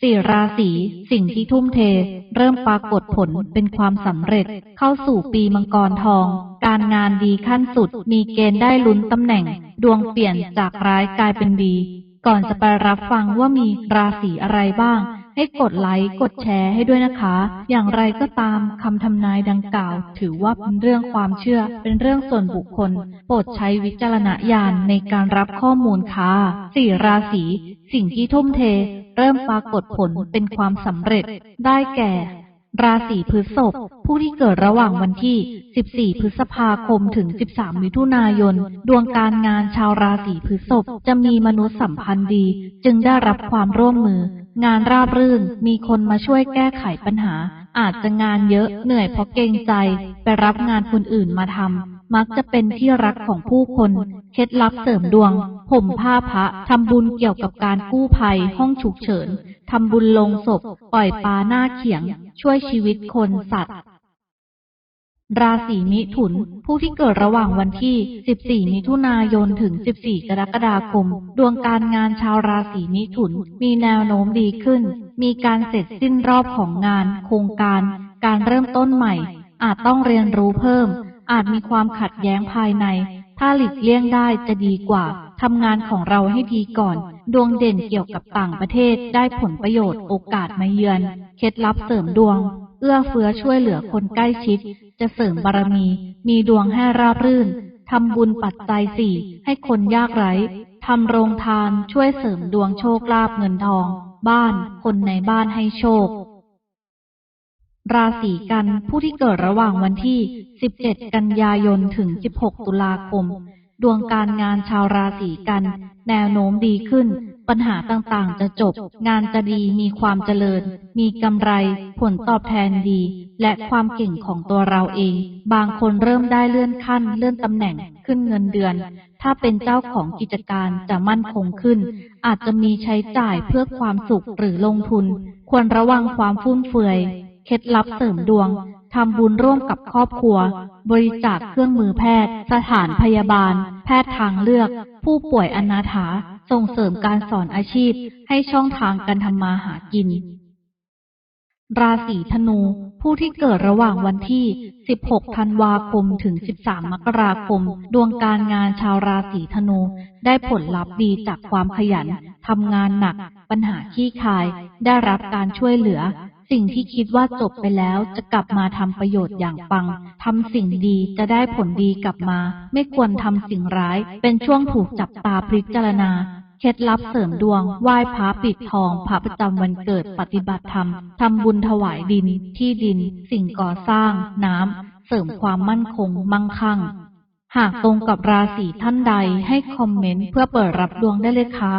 สี่ราศีสิ่งที่ทุ่มเท เริ่มปรากฏผลเป็นความสำเร็จ เข้าสู่ปีมังกรทอง การงานดีขั้นสุด มีเกณฑ์ได้ลุ้นตำแหน่ง ดวงเปลี่ยนจากร้ายกลายเป็นดี ก่อนจะไปรับฟังว่ามีราศีอะไรบ้าง ให้กดไลค์กดแชร์ให้ด้วยนะคะ อย่างไรก็ตามคำทำนายดังกล่าว ถือว่าเป็นเรื่องความเชื่อ เป็นเรื่องส่วนบุคคล โปรดใช้วิจารณญาณในการรับข้อมูลค่ะสี่ราศีสิ่งที่ทุ่มเท เริ่มปรากฏผลเป็นความสำเร็จได้แก่ ราศีพฤษภผู้ที่เกิดระหว่างวันที่ 14 พฤษภาคมถึง 13 มิถุนายน ดวงการงานชาวราศีพฤษภจะมีมนุษยสัมพันธ์ดี จึงได้รับความร่วมมือ งานราบรื่นมีคนมาช่วยแก้ไขปัญหา อาจจะงานเยอะเหนื่อยเพราะเกรงใจ ไปรับงานคนอื่นมาทำมักจะเป็นที่รักของผู้คน เคล็ดลับเสริมดวง ผมผ้าพระทำบุญเกี่ยวกับการกู้ภัย ห้องฉุกเฉินทำบุญลงศพ ปล่อยปลาหน้าเขียง ช่วยชีวิตคนสัตว์ ราศีมิถุน ผู้ที่เกิดระหว่างวันที่ 14 มิถุนายนถึง 14 กรกฎาคม ดวงการงานชาวราศีมิถุน มีแนวโน้มดีขึ้น มีการเสร็จสิ้นรอบของงาน โครงการ การเริ่มต้นใหม่ อาจต้องเรียนรู้เพิ่ม อาจมีความขัดแย้งภายใน ถ้าหลีกเลี่ยงได้จะดีกว่า ทำงานของเราให้ดีก่อน ดวงเด่นเกี่ยวกับต่างประเทศได้ผลประโยชน์โอกาสมาเยือน เคล็ดลับเสริมดวง เอื้อเฟื้อช่วยเหลือคนใกล้ชิด จะเสริมบารมี มีดวงให้ราบรื่นทำบุญปัจจัยสี่ให้คนยากไร้ทำโรงทานช่วยเสริมดวงโชคลาภเงินทอง บ้าน คนในบ้านให้โชค ราศีกันผู้ที่เกิดระหว่างวันที่ 17 กันยายนถึง 16 ตุลาคม ดวงการงานชาวราศีกัน แนวโน้มดีขึ้น ปัญหาต่างๆ จะจบ งานจะดีมีความเจริญ มีกำไร ผลตอบแทนดี และความเก่งของตัวเราเอง บางคนเริ่มได้เลื่อนขั้น เลื่อนตำแหน่งขึ้นเงินเดือน ถ้าเป็นเจ้าของกิจการจะมั่นคงขึ้น อาจจะมีใช้จ่ายเพื่อความสุขหรือลงทุน ควรระวังความฟุ่มเฟือย เคล็ดลับเสริมดวง ทำบุญร่วมกับครอบครัว บริจาคเครื่องมือแพทย์ สถานพยาบาล แพทย์ทางเลือก ผู้ป่วยอนาถา ส่งเสริมการสอนอาชีพ ให้ช่องทางการทำมาหากิน ราศีธนู ผู้ที่เกิดระหว่างวันที่ 16 ธันวาคม ถึง 13 มกราคม ดวงการงานชาวราศีธนู ได้ผลลัพธ์ดีจากความขยัน ทำงานหนัก ปัญหาขี้คาย ได้รับการช่วยเหลือ สิ่งที่คิดว่าจบไปแล้วจะกลับมาทำประโยชน์อย่างปังทำสิ่งดีจะได้ผลดีกลับมา ไม่ควรทำสิ่งร้าย เป็นช่วงถูกจับตาพิจารณาเคล็ดลับเสริมดวง ไหว้พระปิดทอง พระประจำวันเกิดปฏิบัติธรรม ทำบุญถวายดิน ที่ดิน สิ่งก่อสร้าง น้ำ เสริมความมั่นคง มั่งคั่ง หากตรงกับราศีท่านใดให้คอมเมนต์เพื่อเปิดรับดวงได้เลยค่ะ